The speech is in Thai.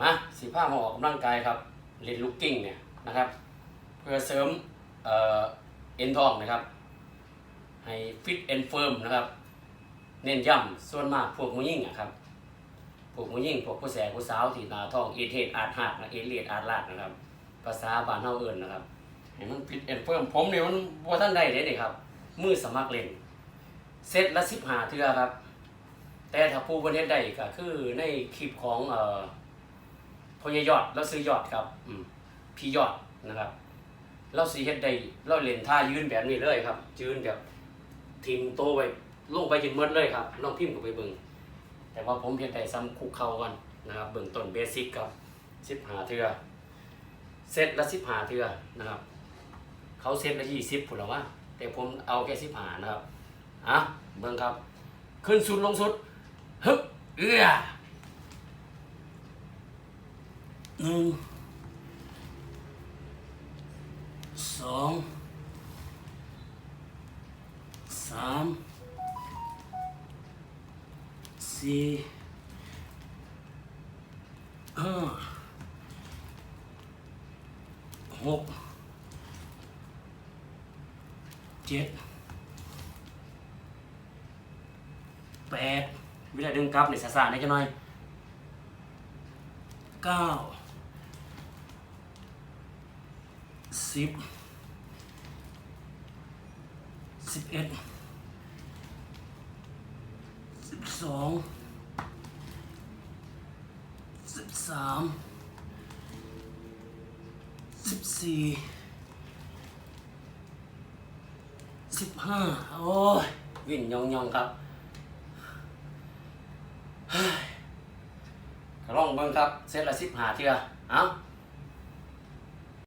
มาสีผ้ามาออกกำลังกายครับเลนลูกกิ้งเนี่ยนะครับ เพื่อเสริมเอ่อเอ็นทองนะครับ ให้ฟิตเอ็นเฟิร์มนะครับ เน้นย้ำส่วนมากพวกมือยิ่งอะครับ พวกมือยิ่งพวกผู้แสผู้สาวที่นาทองเอเทดอาดหักนะเอเลียดอาดลาดนะครับ ภาษาบ้านเฮาเอิ้นนะครับให้มันฟิตเอ็นเฟิร์มผมเนี่ยมันบ่าทันได้เด้นี่ครับ มือสมัครเล่นเซตละ15เทือครับ แต่ถ้าผู้บนเฮ็ดได้ก็คือในคลิปของเอ่อ พญายอดแล้วซื้อยอดครับ อืมพี่ยอดนะครับ เราสีเฮ็ดได้เราเล่นท่ายืนแบบนี้เลยครับ ยืนแบบทิมโตไปลงไปจนหมดเลยครับน้องพิมพ์ก็ไปเบิ่งแต่ว่าผมเฮ็ดได้ซ้ำคุกเข่าก่อนนะครับ เบื้องต้นเบสิกครับสิบหาเทือเซตละสิบหาเทือนะครับ เขาเซตละยี่สิบผุนหรอวะแต่ผมเอาแค่สิบหานะครับอะเบิ่งครับ ขึ้นสุดลงสุดฮึบเอื้อ หนึ่งสองสามสี่ห้าหกเจ็ดแปดเวลาดึงกลับในสาสาได้จะหน่อยเก้า สิบสิบเอ็ดสิบสองสิบสามสิบสี่สิบห้าโอ้ยวิ่งยองยองๆครับเฮ้ยก็ลองเบิ่งครับเซตละสิบห้าเทื่อเอ้า